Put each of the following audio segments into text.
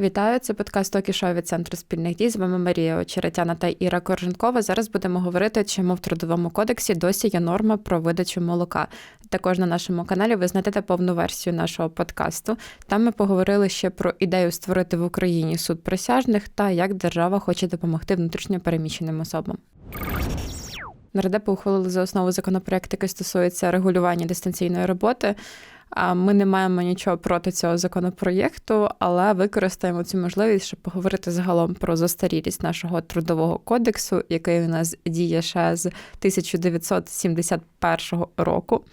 Вітаю, це подкаст «Токі Шоу» від центру спільних дій. З вами Марія Очеретяна та Іра Корженкова. Зараз будемо говорити, чому в трудовому кодексі досі є норма про видачу молока. Також на нашому каналі ви знайдете повну версію нашого подкасту. Там ми поговорили ще про ідею створити в Україні суд присяжних та як держава хоче допомогти внутрішньо переміщеним особам. Нардепи ухвалили за основу законопроект, який стосується регулювання дистанційної роботи. Ми не маємо нічого проти цього законопроєкту, але використаємо цю можливість, щоб поговорити загалом про застарілість нашого трудового кодексу, який у нас діє ще з 1971 року.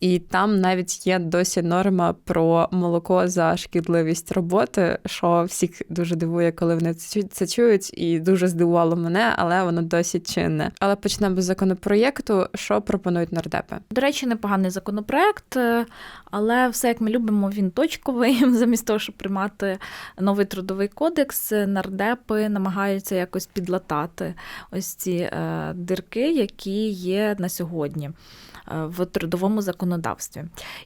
І там навіть є досі норма про молоко за шкідливість роботи, що всіх дуже дивує, коли вони це чують, і дуже здивувало мене, але воно досі чинне. Але почнемо з законопроєкту. Що пропонують нардепи? До речі, непоганий законопроект, е, але все як ми любимо, він точковий. Замість того, щоб приймати новий трудовий кодекс, нардепи намагаються якось підлатати ось ці е, дирки, які є на сьогодні. Е, в трудовому законодавстві.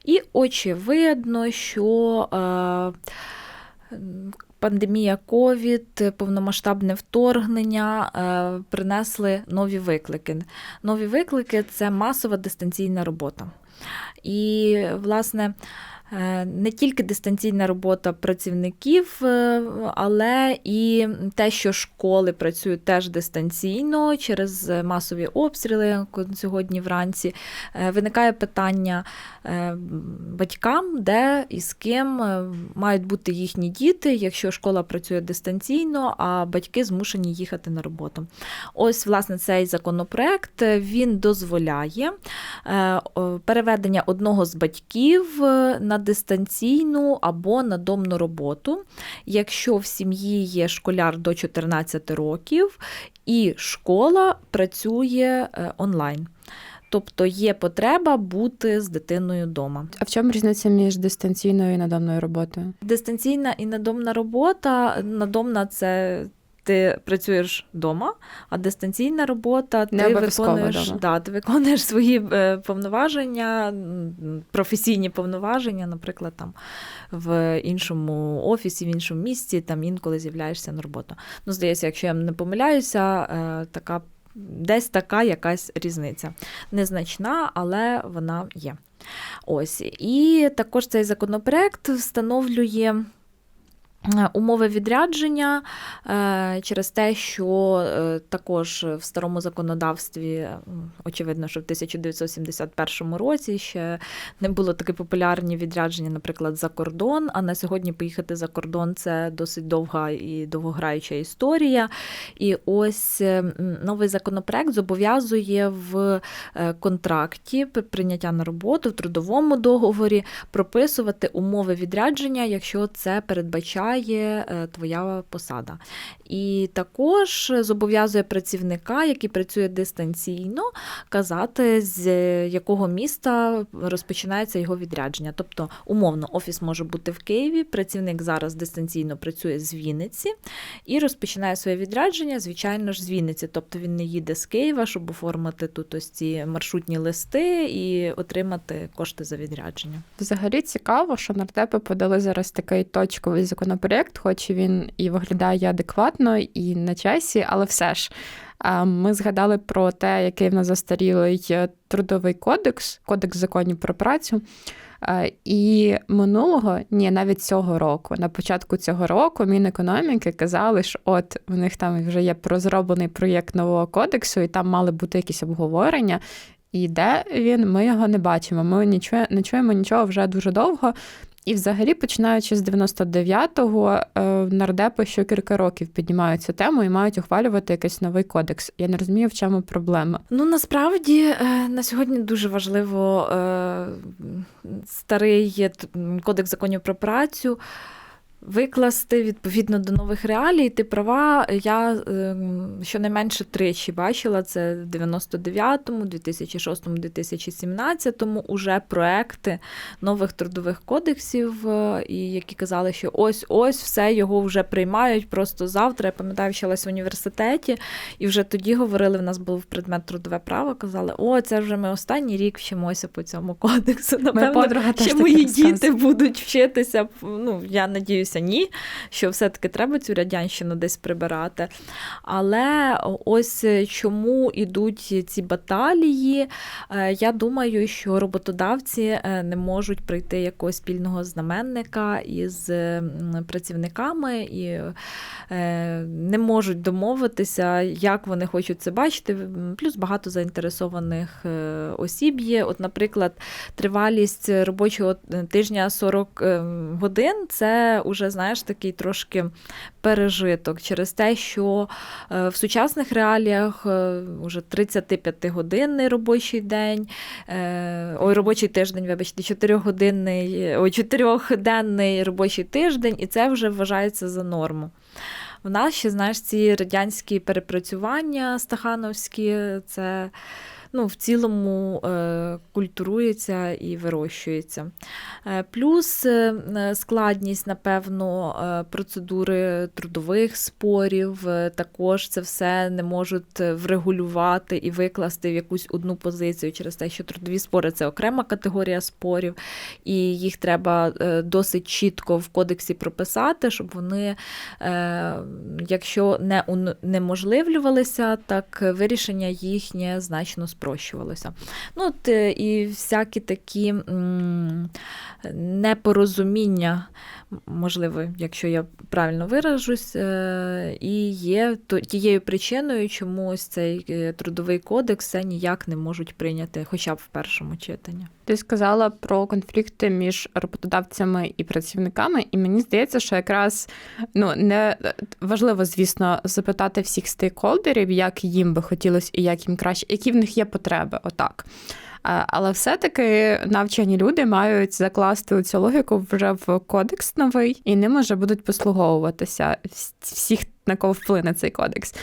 І очевидно, що е, пандемія ковід, повномасштабне вторгнення е, принесли нові виклики. Нові виклики це масова дистанційна робота. І, власне, не тільки дистанційна робота працівників, е, але і те, що школи працюють теж дистанційно через масові обстріли сьогодні вранці. Е, виникає питання батькам, де і з ким мають бути їхні діти, якщо школа працює дистанційно, а батьки змушені їхати на роботу. Ось, власне, цей законопроект він дозволяє переведення одного з батьків на на дистанційну або надомну роботу, якщо в сім'ї є школяр до 14 років і школа працює е, онлайн. Тобто є потреба бути з дитиною вдома. А в чому різниця між дистанційною і надомною роботою? Дистанційна і надомна робота. Надомна це ти працюєш вдома, а дистанційна робота ти виконуєш да, ти виконуєш свої е, повноваження, професійні повноваження, наприклад, там в іншому офісі, в іншому місці, там інколи з'являєшся на роботу. Ну, здається, якщо я не помиляюся, е, така десь така якась різниця. Незначна, але вона є. Ось. І також цей законопроект встановлює. Е, умови відрядження е, через те, що е, також в старому законодавстві, очевидно, що в 1971 році ще не було таке популярні відрядження, наприклад, за кордон. А на сьогодні поїхати за кордон це досить довга і довгограюча історія. І ось новий законопроект зобов'язує в контракті прийняття на роботу в трудовому договорі прописувати умови відрядження, якщо це передбачає вимагає е, твоя посада. І також зобов'язує працівника, який працює дистанційно, казати, з якого міста розпочинається його відрядження. Тобто, умовно, офіс може бути в Києві, працівник зараз дистанційно працює з Вінниці і розпочинає своє відрядження, звичайно ж, з Вінниці. Тобто він не їде з Києва, щоб оформити тут ось ці маршрутні листи і отримати кошти за відрядження. Взагалі цікаво, що нардепи подали зараз такий точковий законопроект законопроєкт, хоч він і виглядає адекватно і на часі, але все ж. Ми згадали про те, який в нас застарілий трудовий кодекс, кодекс законів про працю. І минулого, ні, навіть цього року, на початку цього року, Мінекономіки казали, що от у них там вже є розроблений проєкт нового кодексу, і там мали бути якісь обговорення. І де він, ми його не бачимо. Ми не чуємо нічого вже дуже довго. І, взагалі, починаючи з 99-го, е, нардепи що кілька років піднімають цю тему і мають ухвалювати якийсь новий кодекс. Я не розумію, в чому проблема. Ну насправді е, на сьогодні дуже важливо е, старий кодекс законів про працю викласти відповідно до нових реалій. Ти права, я ем, щонайменше тричі бачила це в 99-му, 2006-му, 2017-му уже проекти нових трудових кодексів, е, і які казали, що ось-ось все його вже приймають просто завтра. Я пам'ятаю, вчилась в університеті, і вже тоді говорили: в нас був предмет трудове право. Казали, о, це вже ми останній рік вчимося по цьому кодексу. Напевно, ще мої діти будуть вчитися. Ну, я надіюся виявилося ні, що все-таки треба цю радянщину десь прибирати. Але ось чому йдуть ці баталії, я думаю, що роботодавці не можуть прийти якогось спільного знаменника із працівниками і не можуть домовитися, як вони хочуть це бачити. Плюс багато заінтересованих осіб є. От, наприклад, тривалість робочого тижня 40 годин це вже, знаєш, такий трошки пережиток через те, що в сучасних реаліях вже 35-годинний робочий день, ой, робочий тиждень, вибачте, 4-годинний, ой, 4-денний робочий тиждень, і це вже вважається за норму. В нас ще, знаєш, ці радянські перепрацювання стахановські, це ну, в цілому е, культурується і вирощується. Е, плюс е, складність, напевно, процедури трудових спорів, також це все не можуть врегулювати і викласти в якусь одну позицію через те, що трудові спори це окрема категорія спорів, і їх треба досить чітко в кодексі прописати, щоб вони, якщо не унеможливлювалися, так вирішення їхнє значно спрощувалося спрощувалося. Ну, от, е, І всякі такі непорозуміння, можливо, якщо я правильно виражусь, е, і є тією причиною, чому ось цей е, трудовий кодекс це ніяк не можуть прийняти, хоча б в першому читанні. Ти сказала про конфлікти між роботодавцями і працівниками, і мені здається, що якраз ну не важливо, звісно, запитати всіх стейкхолдерів, як їм би хотілося і як їм краще, які в них є потреби. Отак. Але все-таки навчені люди мають закласти цю логіку вже в кодекс новий, і ним вже будуть послуговуватися всіх, на кого вплине цей кодекс.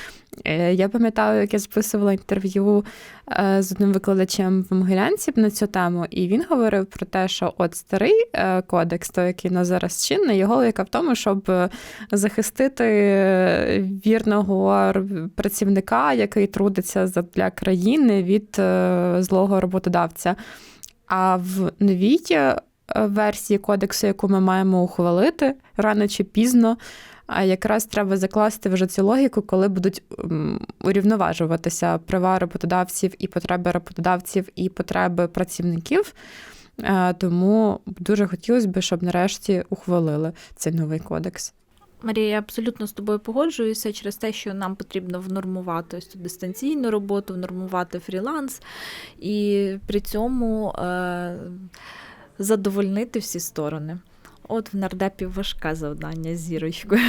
Е, я пам'ятаю, як я записувала інтерв'ю е, з одним викладачем в Могилянці на цю тему, і він говорив про те, що от старий е, кодекс, той, який на зараз чинний, його логіка в тому, щоб захистити вірного працівника, який трудиться для країни від злого роботодавця. А в новій версії кодексу, яку ми маємо ухвалити рано чи пізно. А якраз треба закласти вже цю логіку, коли будуть урівноважуватися права роботодавців і потреби роботодавців і потреби працівників. Е, тому дуже хотілося б, щоб нарешті ухвалили цей новий кодекс. Марія, я абсолютно з тобою погоджуюся через те, що нам потрібно внормувати ось дистанційну роботу, внормувати фріланс і при цьому е- задовольнити всі сторони от в нардепі важке завдання зірочкою.